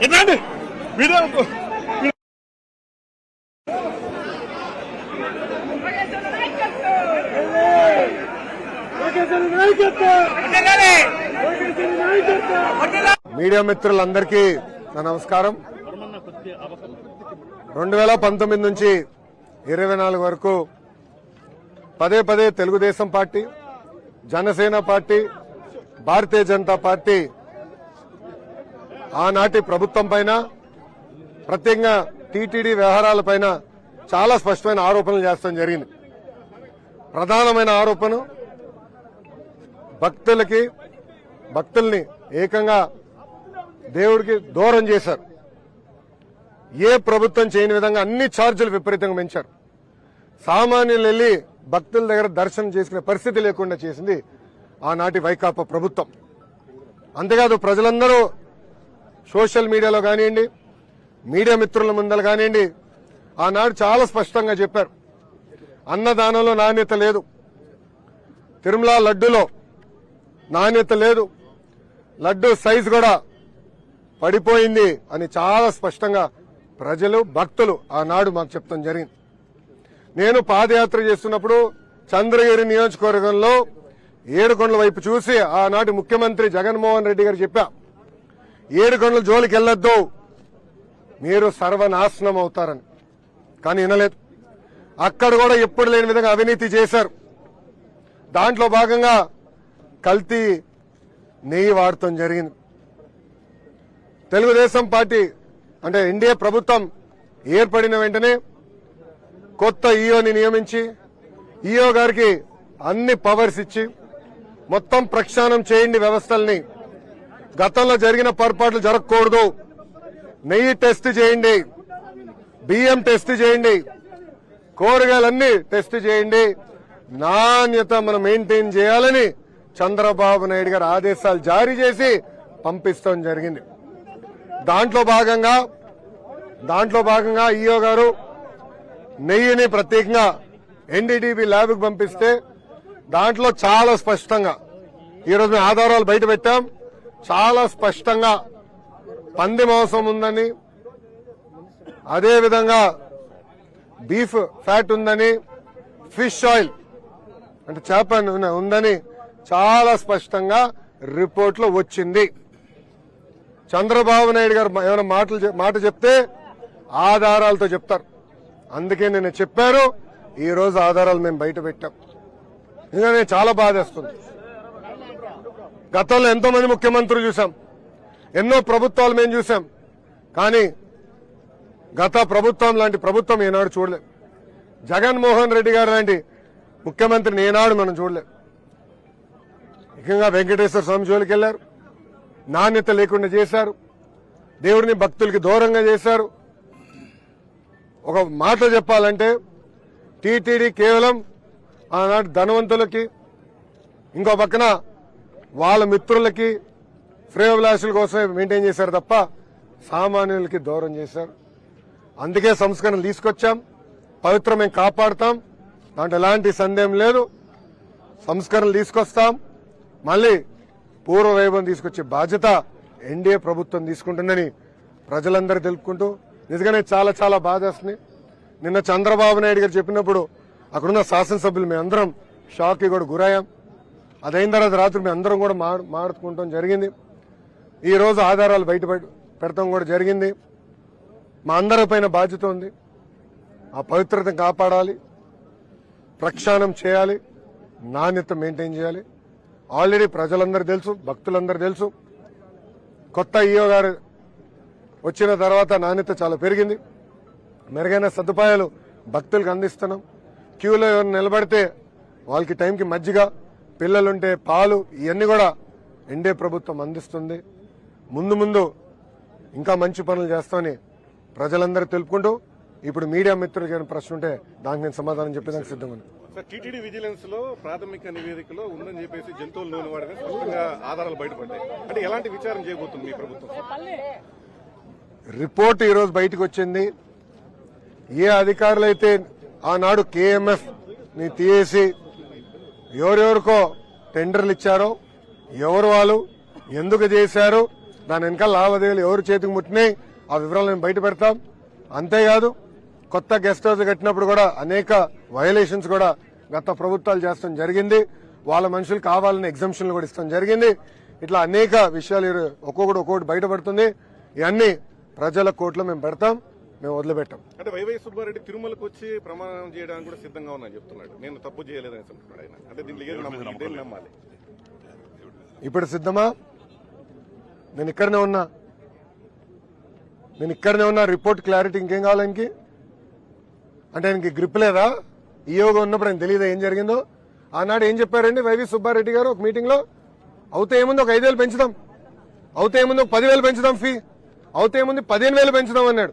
ఎట్లాంటి video media మిత్రులందరికీ నా నమస్కారం. రెండు వేల పంతొమ్మిది నుంచి ఇరవై నాలుగు వరకు పదే పదే Telugu Desam party Janasena party Bharatiya Janata party ఆనాటి ప్రభుత్వం పైన ప్రత్యేకంగా టీటీడీ వ్యవహారాలపైన చాలా స్పష్టమైన ఆరోపణలు చేస్తాం జరిగింది. ప్రధానమైన ఆరోపణ భక్తులకి భక్తుల్ని ఏకంగా దేవుడికి దూరం చేశారు. ఏ ప్రభుత్వం చేయని విధంగా అన్ని ఛార్జీలు విపరీతంగా పెంచారు. సామాన్యులు వెళ్ళి భక్తుల దగ్గర దర్శనం చేసుకునే పరిస్థితి లేకుండా చేసింది ఆనాటి వైకాపా ప్రభుత్వం. అంతేకాదు ప్రజలందరూ సోషల్ మీడియాలో కానివ్వండి మీడియా మిత్రుల ముందర కానివ్వండి ఆనాడు చాలా స్పష్టంగా చెప్పారు. అన్నదానంలో నాణ్యత లేదు. తిరుమల లడ్డులో నాణ్యత లేదు. లడ్డు సైజు కూడా పడిపోయింది అని చాలా స్పష్టంగా ప్రజలు భక్తులు ఆనాడు మాకు చెప్తాం జరిగింది. నేను పాదయాత్ర చేస్తున్నప్పుడు చంద్రగిరి నియోజకవర్గంలో ఏడుకొండల వైపు చూసి ఆనాటి ముఖ్యమంత్రి జగన్మోహన్ రెడ్డి గారు చెప్పా ఏడుకొండల జోలికి వెళ్ళొద్దు. మీరు సర్వనాశనం అవుతారని. కానీ వినలేదు. అక్కడ కూడా ఎప్పుడు లేని విధంగా అవినీతి చేశారు. దాంట్లో భాగంగా కల్తీ నెయ్యి వాడటం జరిగింది. తెలుగుదేశం పార్టీ అంటే ఎన్డీఏ ప్రభుత్వం ఏర్పడిన వెంటనే కొత్త ఈఓని నియమించి ఈఓ గారికి అన్ని పవర్స్ ఇచ్చి మొత్తం ప్రక్షాళన చేయండి వ్యవస్థల్ని. గతంలో జరిగిన పొరపాట్లు జరగకూడదు. నెయ్యి టెస్ట్ చేయండి. బియ్యం టెస్ట్ చేయండి. కూరగాయలన్నీ టెస్ట్ చేయండి. నాణ్యత మనం మెయింటైన్ చేయాలని చంద్రబాబు నాయుడు గారు ఆదేశాలు జారీ చేసి పంపిస్తాం జరిగింది. దాంట్లో భాగంగా దాంట్లో భాగంగా ఈఓ గారు నెయ్యిని ప్రత్యేకంగా ఎన్డీటీబీ ల్యాబ్కి పంపిస్తే దాంట్లో చాలా స్పష్టంగా ఈరోజు మేము ఆధారాలు బయట పెట్టాం. చాలా స్పష్టంగా పంది మాంసం ఉందని అదేవిధంగా బీఫ్ ఫ్యాట్ ఉందని ఫిష్ ఆయిల్ అంటే చేప ఉందని చాలా స్పష్టంగా రిపోర్ట్లో వచ్చింది. చంద్రబాబు నాయుడు గారు ఏమైనా మాటలు మాట చెప్తే ఆధారాలతో చెప్తారు. అందుకే నేను చెప్పారు ఈరోజు ఆధారాలు మేము బయట పెట్టాం. ఇంకా నేను చాలా బాధేస్తుంది. గతంలో ఎంతో మంది ముఖ్యమంత్రులు చూసాం ఎన్నో ప్రభుత్వాలు మేము చూసాం కానీ గత ప్రభుత్వం లాంటి ప్రభుత్వం ఈనాడు చూడలేం జగన్మోహన్ రెడ్డి గారు లాంటి ముఖ్యమంత్రిని ఏనాడు మనం చూడలేం ముఖ్యంగా వెంకటేశ్వర స్వామి జోలికి వెళ్ళారు నాణ్యత లేకుండా చేశారు. దేవుడిని భక్తులకి దూరంగా చేశారు. ఒక మాట చెప్పాలంటే టీటీడీ కేవలం ఆనాటి ధనవంతులకి ఇంకో పక్కన వాళ్ళ మిత్రులకి శ్రేయోభిలాషుల కోసమే మెయింటైన్ చేశారు తప్ప సామాన్యులకి దూరం చేశారు. అందుకే సంస్కరణలు తీసుకొచ్చాం. పవిత్రం మేము కాపాడుతాం. దాంట్లో ఎలాంటి సందేహం లేదు. సంస్కరణలు తీసుకొస్తాం. మళ్ళీ పూర్వ వైభవం తీసుకొచ్చే బాధ్యత ఎన్డీఏ ప్రభుత్వం తీసుకుంటుందని ప్రజలందరూ తెలుపుకుంటూ నిజంగానే చాలా చాలా బాధేస్తుంది నిన్న చంద్రబాబు నాయుడు గారు చెప్పినప్పుడు అక్కడున్న శాసనసభ్యులు మేము అందరం షాక్కి కూడా గురయ్యాం. అదైన తర్వాత రాత్రి మేము అందరం కూడా మా మాడుకుంటాం జరిగింది. ఈరోజు ఆధారాలు బయట పెడతాం కూడా జరిగింది. మా అందరి పైన బాధ్యత ఉంది. ఆ పవిత్రతను కాపాడాలి. ప్రక్షాళన చేయాలి. నాణ్యత మెయింటైన్ చేయాలి. ఆల్రెడీ ప్రజలందరూ తెలుసు భక్తులందరూ తెలుసు. కొత్త ఈఓ గారు వచ్చిన తర్వాత నాణ్యత చాలా పెరిగింది. మెరుగైన సదుపాయాలు భక్తులకు అందిస్తున్నాం. క్యూలో ఎవరు నిలబడితే వాళ్ళకి టైంకి మజ్జిగ పిల్లలుంటే పాలు ఇవన్నీ కూడా ఎన్డీఏ ప్రభుత్వం అందిస్తుంది. ముందు ముందు ఇంకా మంచి పనులు చేస్తామని ప్రజలందరూ తెలుపుకుంటూ ఇప్పుడు మీడియా మిత్రులకి ఏమైనా ప్రశ్న ఉంటే దానికి నేను సమాధానం చెప్పేదానికి సిద్ధంగా టీటీడీ విజిలెన్స్లో ప్రాథమిక నివేదికలో ఉందని చెప్పేసి జంతువుల నూనె స్పష్టంగా ఆధారాలు బయటపడ్డాయి. అంటే ఎలాంటి విచారణ చేయబోతుంది మీ ప్రభుత్వం? రిపోర్ట్ ఈరోజు బయటకు వచ్చింది. ఏ అధికారులైతే ఆనాడు కేఎంఎఫ్ని తీసేసి ఎవరెవరికో టెండర్లు ఇచ్చారో ఎవరు వాళ్ళు ఎందుకు చేశారు దాని వెనకాల లావాదేవీలు ఎవరు చేతికి ముట్టినాయి ఆ వివరాలు మేము బయట పెడతాం. అంతేకాదు కొత్త గెస్ట్ హౌస్ కట్టినప్పుడు కూడా అనేక వయలేషన్స్ కూడా గత ప్రభుత్వాలు చేస్తాం జరిగింది. వాళ్ళ మనుషులు కావాలని ఎగ్జామ్షన్లు కూడా ఇస్తాం జరిగింది. ఇట్లా అనేక విషయాలు ఒక్కొక్కటి ఒక్కొక్కటి బయటపడుతుంది ఇవన్నీ ప్రజల కోర్టులో మేము పెడతాం. మేము వదిలిపెట్టాం. అంటే వైవై సుబ్బారెడ్డి తిరుమలకు వచ్చి ప్రమాణం చేయడానికి కూడా సిద్ధంగా ఉన్నా చెప్తున్నాడు. నేను తప్పు చేయలేదని చెప్తున్నాడు ఆయన. అంటే దీంట్లో ఏది నమ్మాలి? ఇప్పుడు సిద్ధమా? నేను ఇక్కడనే ఉన్నా. నేను ఇక్కడనే ఉన్నా. రిపోర్ట్ క్లారిటీ ఇంకేం కావాలి ఆయనకి? అంటే ఆయనకి గ్రిప్ లేదా? ఈయోగా ఉన్నప్పుడు ఆయన తెలియదా ఏం జరిగిందో? ఆనాడు ఏం చెప్పారండి వైవి సుబ్బారెడ్డి గారు ఒక మీటింగ్లో? అవుతే ఏముంది ఒక ఐదేళ్ళు పెంచుదాం. అవుతే ఏముంది ఒక పదివేలు పెంచుదాం ఫీ అవుతే ఏముంది పదిహేను వేలు పెంచుదాం అన్నాడు.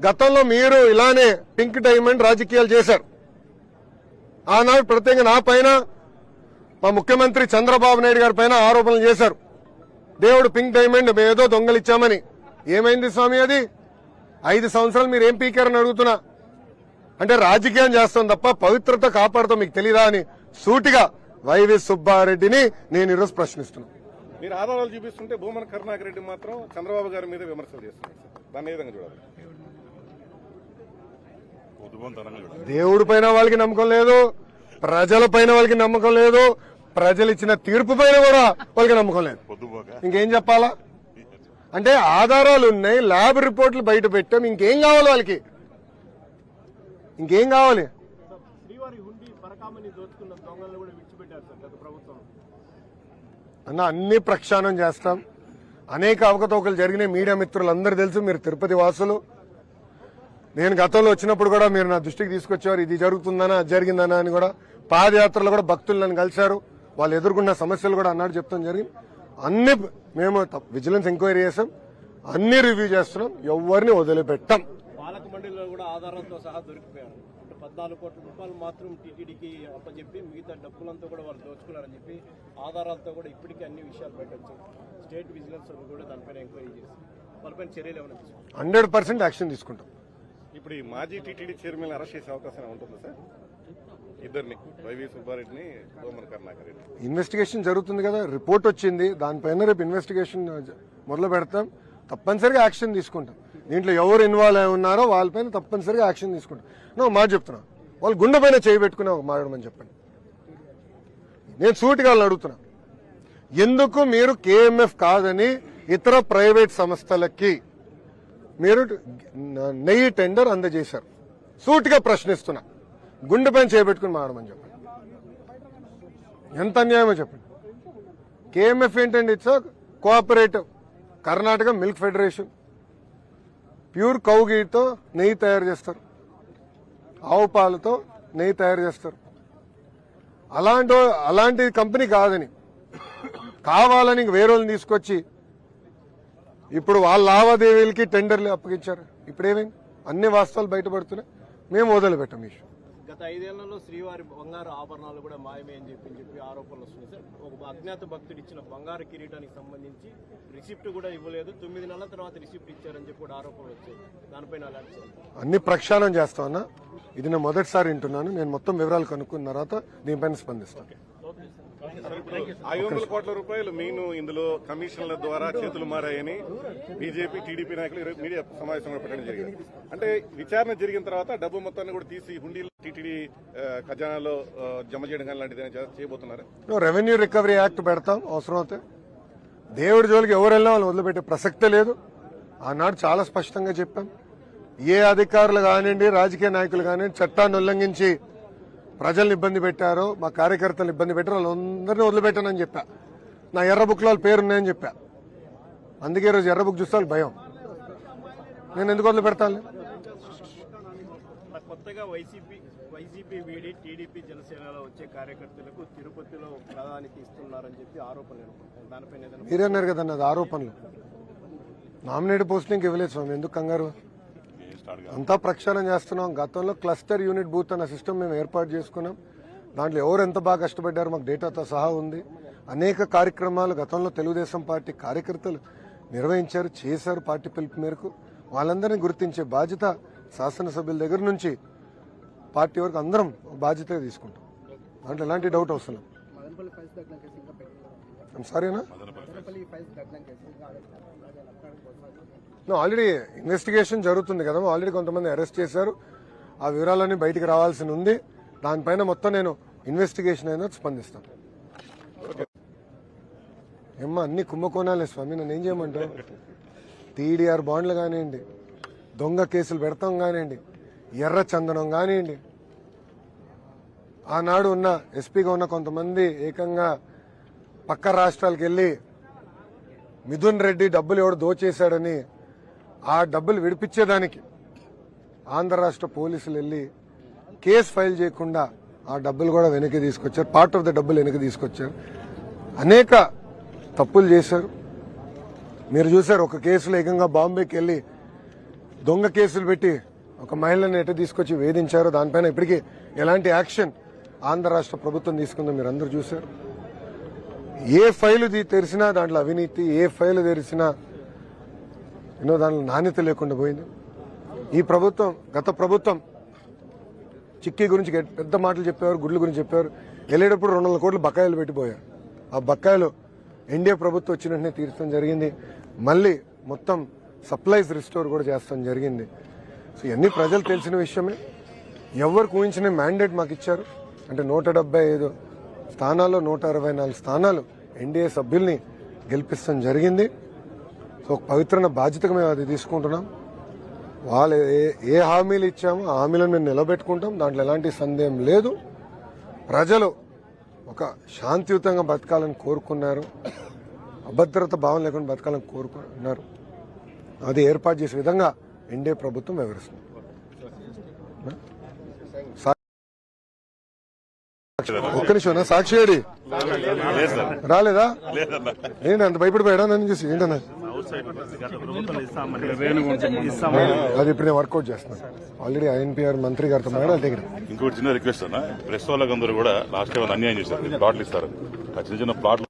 గతంలో మీరు ఇలానే పింక్ డైమండ్ రాజకీయాలు చేశారు. ఆనాడు ప్రత్యేకంగా నా పైన మా ముఖ్యమంత్రి చంద్రబాబు నాయుడు గారి పైన ఆరోపణలు చేశారు. దేవుడు పింక్ డైమండ్ మేదో దొంగలిచ్చామని. ఏమైంది స్వామి అది? ఐదు సంవత్సరాలు మీరు ఏం పీకారని అడుగుతున్నా? అంటే రాజకీయం చేస్తాం తప్ప పవిత్రత కాపాడుతాం మీకు తెలీదా అని సూటిగా వైవి సుబ్బారెడ్డిని నేను ఈరోజు ప్రశ్నిస్తున్నాను మీరు ఆధారాలు చూపిస్తుంటే భూమన కరుణాకర్ రెడ్డి మాత్రం చంద్రబాబు గారి మీద విమర్శలు చేస్తున్నారు దాన్ని ఏ విధంగా చూడాలి? దేవుడి పైన వాళ్ళకి నమ్మకం లేదు ప్రజల పైన వాళ్ళకి నమ్మకం లేదు ప్రజలు ఇచ్చిన తీర్పు పైన కూడా వాళ్ళకి నమ్మకం లేదు. ఇంకేం చెప్పాలా? అంటే ఆధారాలు ఉన్నాయి ల్యాబ్ రిపోర్ట్లు బయట పెట్టాం ఇంకేం కావాలి వాళ్ళకి? ఇంకేం కావాలి? అన్న అన్ని ప్రక్షాళన చేస్తాం. అనేక అవకతవకలు జరిగినాయి. మీడియా మిత్రులందరూ తెలుసు మీరు తిరుపతి వాసులు. నేను గతంలో వచ్చినప్పుడు కూడా మీరు నా దృష్టికి తీసుకొచ్చారు ఇది జరుగుతుందనా అది జరిగిందనా అని కూడా పాదయాత్రలో కూడా భక్తులు నన్ను కలిశారు. వాళ్ళు ఎదుర్కొన్న సమస్యలు కూడా అన్నాడు చెప్తాం జరిగింది. అన్ని మేము విజిలెన్స్ ఎంక్వైరీ చేసాం అన్ని రివ్యూ చేస్తున్నాం. ఎవరిని వదిలిపెట్టాం. పాలక మండలిలో కూడా ఆధారాలతో సహా దొరికిపోయారు. అంటే పద్నాలుగు కోట్ల రూపాయలు మాత్రం టీటీడీకి అప్పచెప్పి మిగతా డబ్బులంతా కూడా వాళ్ళు దోచుకున్నారని చెప్పి ఆధారాలతో కూడా ఇప్పటికీ అన్ని విషయాలు బయట వచ్చాయి స్టేట్ విజిలెన్స్ వాళ్ళు కూడా దానిపైన ఎంక్వైరీ చేసి వాళ్ళపైన చర్యలు ఏమైనా తీసుకుంటారు? హండ్రెడ్ పర్సెంట్ యాక్షన్ తీసుకుంటాం. ఇప్పుడు ఈ మాజీ టీటీడీ చైర్మన్ అరెస్ట్ చేసే అవకాశం ఉంటుందా సార్? ఇద్దరిని వైవి సుబ్బారెడ్డిని భూమన కరుణాకర్ రెడ్డి ఇన్వెస్టిగేషన్ జరుగుతుంది కదా రిపోర్ట్ వచ్చింది దానిపైన రేపు ఇన్వెస్టిగేషన్ మొదలు పెడతాం. తప్పనిసరిగా యాక్షన్ తీసుకుంటాం. దీంట్లో ఎవరు ఇన్వాల్వ్ అయి ఉన్నారో వాళ్ళపైన తప్పనిసరిగా యాక్షన్ తీసుకుంటాం. నువ్వు మాట చెప్తున్నా. వాళ్ళు గుండె పైన చేయి ఒక మాట్లాడమని చెప్పండి. నేను సూటిగా వాళ్ళని అడుగుతున్నా. ఎందుకు మీరు కేఎంఎఫ్ కాదని ఇతర ప్రైవేట్ సంస్థలకి మీరు నెయ్యి టెండర్ అందజేశారు. సూటిగా ప్రశ్నిస్తున్నా. గుండె పైన చేపెట్టుకుని మాడమని చెప్పండి. ఎంత అన్యాయమో చెప్పండి. కేఎంఎఫ్ ఏంటండి? It's cooperative. Karnataka milk federation. Pure కౌగీతో నెయ్యి తయారు చేస్తారు. ఆవు పాలతో నెయ్యి తయారు చేస్తారు. అలాంటి అలాంటి కంపెనీ కాదని. కావాలని వేరే వాళ్ళని తీసుకొచ్చి ఇప్పుడు వాళ్ళ లావాదేవీలకి టెండర్లు అప్పగించారు. ఇప్పుడేమైంది అన్ని వాస్తవాలు బయటపడుతున్నాయి. మేము వదిలిపెట్టాం ఈ ఇష్యూ గత ఐదేళ్ళలో శ్రీవారి బంగారు ఆభరణాలు కూడా మాయమే అని చెప్పి చెప్పి ఆరోపణలు వస్తున్నాయి. సార్ ఒక అజ్ఞాత భక్తుడు ఇచ్చిన బంగారు కిరీటానికి సంబంధించి రిసిప్ట్ కూడా ఇవ్వలేదు. తొమ్మిది నెలల తర్వాత రిసిప్ట్ ఇచ్చారని చెప్పి కూడా ఆరోపణలు వచ్చాయి. దానిపైన అన్ని ప్రక్షాళన చేస్తామన్నా ఇది నేను మొదటిసారి వింటున్నాను. నేను మొత్తం వివరాలు కనుక్కున్న తర్వాత దీనిపైన స్పందిస్తాను. ఐదు వందల కోట్ల రూపాయలు మీను ఇందులో కమిషన్ల ద్వారా చేతులు మారాయని బీజేపీ టీడీపీ నాయకులు మీడియా సమావేశంలో పెట్టడం జరిగింది. అంటే విచారణ జరిగిన తర్వాత డబ్బు మొత్తాన్ని కూడా తీసి హుండీలో టీటీడీ ఖజానాలో జమ చేయడం కానీ లాంటిది చేయబోతున్నారు? రెవెన్యూ రికవరీ యాక్ట్ పెడతాం అవసరం అవుతాయి దేవుడి జోలికి ఎవరు వెళ్ళినా వాళ్ళు వదిలిపెట్టే ప్రసక్తే లేదు. ఆనాడు చాలా స్పష్టంగా చెప్పాం. ఏ అధికారులు కానివ్వండి రాజకీయ నాయకులు కానివ్వండి చట్టాన్ని ఉల్లంఘించి ప్రజల్ని ఇబ్బంది పెట్టారో మా కార్యకర్తలు ఇబ్బంది పెట్టారో వాళ్ళందరినీ వదిలిపెట్టానని చెప్పా. నా ఎర్ర బుక్లో వాళ్ళ పేరు ఉన్నాయని చెప్పా. అందుకే ఈరోజు ఎర్ర బుక్ చూస్తే భయం. నేను ఎందుకు వదిలిపెడతాను? మరి కొత్తగా వైసీపీ వైసీపీ వీడి టీడీపీ జనసేనలో వచ్చే కార్యకర్తలకు తిరుపతిలో ప్రాధాన్యత ఇస్తున్నారని చెప్పి ఆరోపణలు దానిపైన మీరన్నారు కదా అది ఆరోపణలు. నామినేటెడ్ పోస్టింగ్ ఇవ్వలేదు స్వామి ఎందుకు కంగారు? అంతా ప్రక్షాళన చేస్తున్నాం. గతంలో క్లస్టర్ యూనిట్ బూత్ అన్న సిస్టమ్ మేము ఏర్పాటు చేసుకున్నాం. దాంట్లో ఎవరు ఎంత బాగా కష్టపడ్డారో మాకు డేటాతో సహా ఉంది. అనేక కార్యక్రమాలు గతంలో తెలుగుదేశం పార్టీ కార్యకర్తలు నిర్వహించారు చేశారు పార్టీ పిలుపు మేరకు. వాళ్ళందరినీ గుర్తించే బాధ్యత శాసనసభ్యుల దగ్గర నుంచి పార్టీ వరకు అందరం బాధ్యత తీసుకుంటాం. దాంట్లో ఎలాంటి డౌట్ అవసరం లేదు. ఆల్రెడీ ఇన్వెస్టిగేషన్ జరుగుతుంది కదా ఆల్రెడీ కొంతమంది అరెస్ట్ చేశారు. ఆ వివరాలన్నీ బయటికి రావాల్సి ఉంది. దానిపైన మొత్తం నేను ఇన్వెస్టిగేషన్ అయినా స్పందిస్తాను. ఏమ్మా అన్ని కుంభకోణాలే స్వామి నన్ను ఏం చేయమంటావు? టీడీఆర్ బాండ్లు కానివ్వండి దొంగ కేసులు పెడతాం కానివ్వండి ఎర్ర చందనం కానివ్వండి. ఆనాడు ఉన్న ఎస్పీగా ఉన్న కొంతమంది ఏకంగా పక్క రాష్ట్రాలకు వెళ్ళి మిథున్ రెడ్డి డబ్బులు ఎవడు దోచేశాడని ఆ డబ్బులు విడిపించేదానికి ఆంధ్ర రాష్ట్ర పోలీసులు వెళ్ళి కేసు ఫైల్ చేయకుండా ఆ డబ్బులు కూడా వెనక్కి తీసుకొచ్చారు. పార్ట్ ఆఫ్ ద డబ్బులు వెనక్కి తీసుకొచ్చారు. అనేక తప్పులు చేశారు. మీరు చూశారు ఒక కేసులో ఏకంగా బాంబేకి వెళ్ళి దొంగ కేసులు పెట్టి ఒక మహిళను ఎట తీసుకొచ్చి వేధించారు దానిపైన ఇప్పటికీ ఎలాంటి యాక్షన్ ఆంధ్ర రాష్ట్ర ప్రభుత్వం తీసుకుందో మీరు అందరు చూశారు. ఏ ఫైలు తీ- తెరిచినా దాంట్లో అవినీతి ఏ ఫైలు తెరిచినా ఎన్నో దానిలో నాణ్యత లేకుండా పోయింది. ఈ ప్రభుత్వం గత ప్రభుత్వం చిక్కీ గురించి పెద్ద మాటలు చెప్పేవారు గుడ్ల గురించి చెప్పేవారు. వెళ్ళేటప్పుడు రెండు వందల కోట్లు బకాయిలు పెట్టిపోయారు. ఆ బకాయిలు ఎన్డీఏ ప్రభుత్వం వచ్చిన వెంటనే తీర్చడం జరిగింది. మళ్ళీ మొత్తం సప్లైస్ రిస్టోర్ కూడా చేస్తాం జరిగింది. సో ఇవన్నీ ప్రజలు తెలిసిన విషయమే. ఎవరికి ఊహించిన మ్యాండేట్ మాకు ఇచ్చారు. అంటే నూట డెబ్బై ఐదు స్థానాల్లో నూట అరవై నాలుగు స్థానాలు ఎన్డీఏ సభ్యుల్ని గెలిపిస్తాం జరిగింది. సో ఒక పవిత్రమైన బాధ్యతగా మేము అది తీసుకుంటున్నాం. వాళ్ళు ఏ ఏ హామీలు ఇచ్చామో ఆ హామీలను మేము నిలబెట్టుకుంటాం. దాంట్లో ఎలాంటి సందేహం లేదు. ప్రజలు ఒక శాంతియుతంగా బతకాలని కోరుకున్నారు. అభద్రత భావం లేకుండా బతకాలని కోరుకున్నారు. అది ఏర్పాటు చేసే విధంగా ఎన్డీఏ ప్రభుత్వం వివరిస్తుంది ఒక్క నిమిషం సాక్షి రాలేదా? ఏంటి అంత భయపడిపోయాడా? నన్ను చూసి ఏంటన్నా? అది ఇప్పుడు నేను వర్కౌట్ చేస్తున్నాను ఆల్రెడీ ఐఎన్పిఆర్ మంత్రి గారితో మాట్లాడాలి దగ్గర ఇంకోటి చిన్న రిక్వెస్ట్ అన్న. ప్రెస్ వాళ్ళకందరూ కూడా లాస్ట్ టైం అన్యాయం చేశారు. ప్లాట్లు ఇస్తారు. చిన్న చిన్న ప్లాట్లు